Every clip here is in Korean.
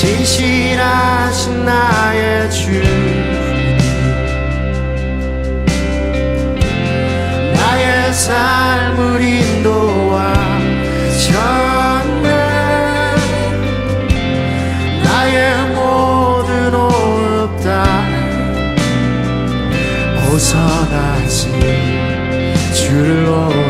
신실하신 나의 주. 나의 삶을 인도와 전네 나의 모든 오흡다 오선하신 주를 노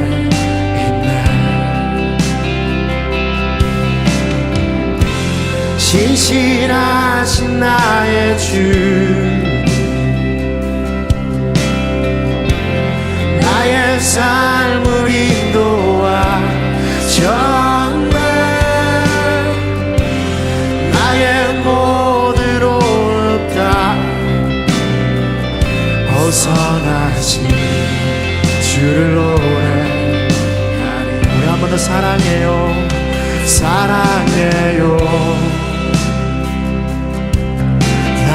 신실하신 나의 주. 나의 삶을 인도와 정말 나의 모든 오다 어선하신 주를 노래하리 우리 한 번 더 사랑해요. 사랑해요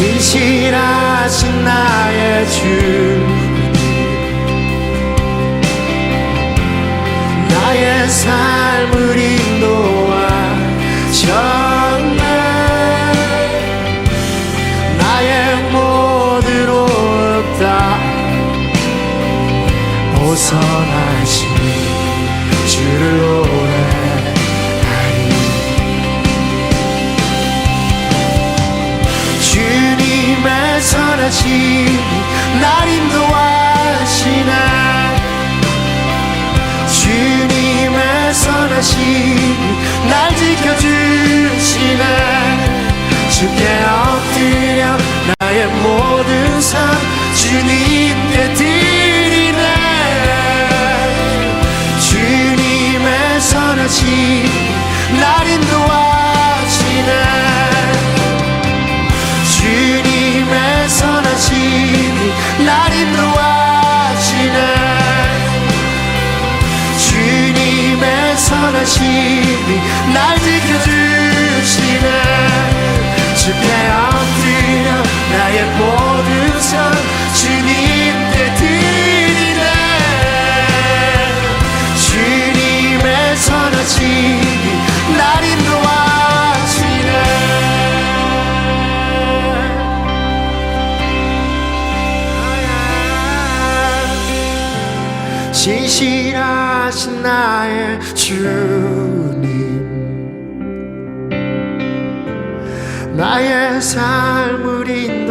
있네 신실하신 나의 주. 나의 삶을 인도와 정말 나 날 인도하시네. 주님의 선하신 날 지켜주시네. 주께 엎드려 나의 모든 삶 주님께 드리 선하심이 날 지켜주시네. 주께 하신 나의 주님. 나의 삶을 인도하셨네.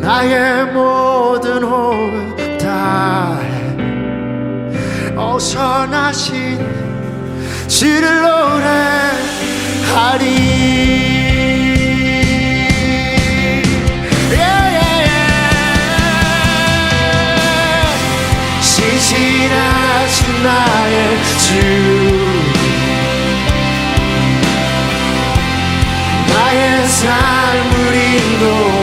나의 모든 호흡 다해 어선하신 주를 노래하리 신실하신 나의 주. 나의 삶을 인도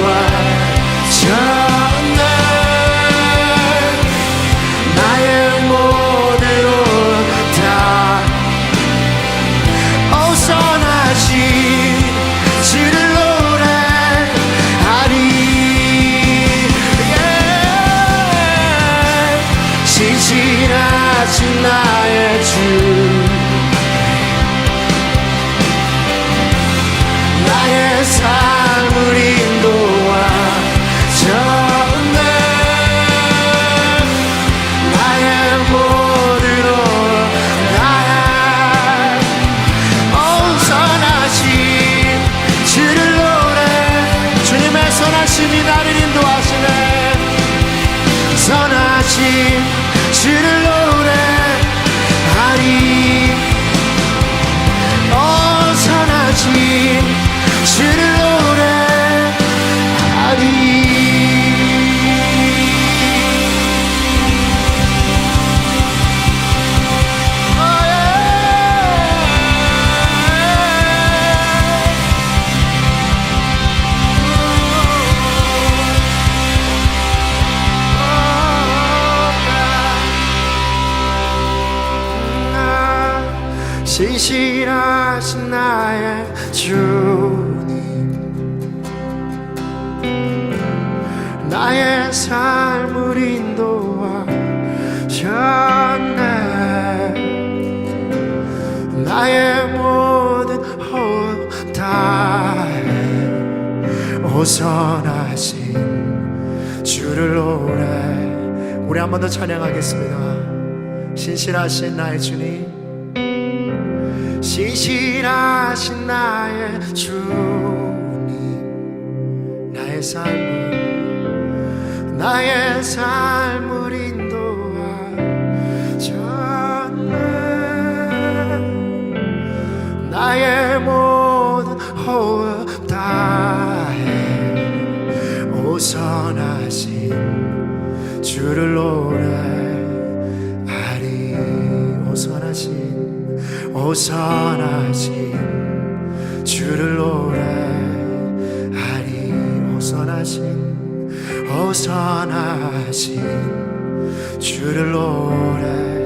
신실하신 나의 주님. 나의 삶을 인도하 셨네. 나의 모든 호흡 다해 오선하신 주를 노래. 우리 한 번 더 찬양하겠습니다. 신실하신 나의 주님 신실하신 나의 주님 나의 삶을 나의 삶 오선하신 주를 노래하리 오선하신 오선하신 주를 노래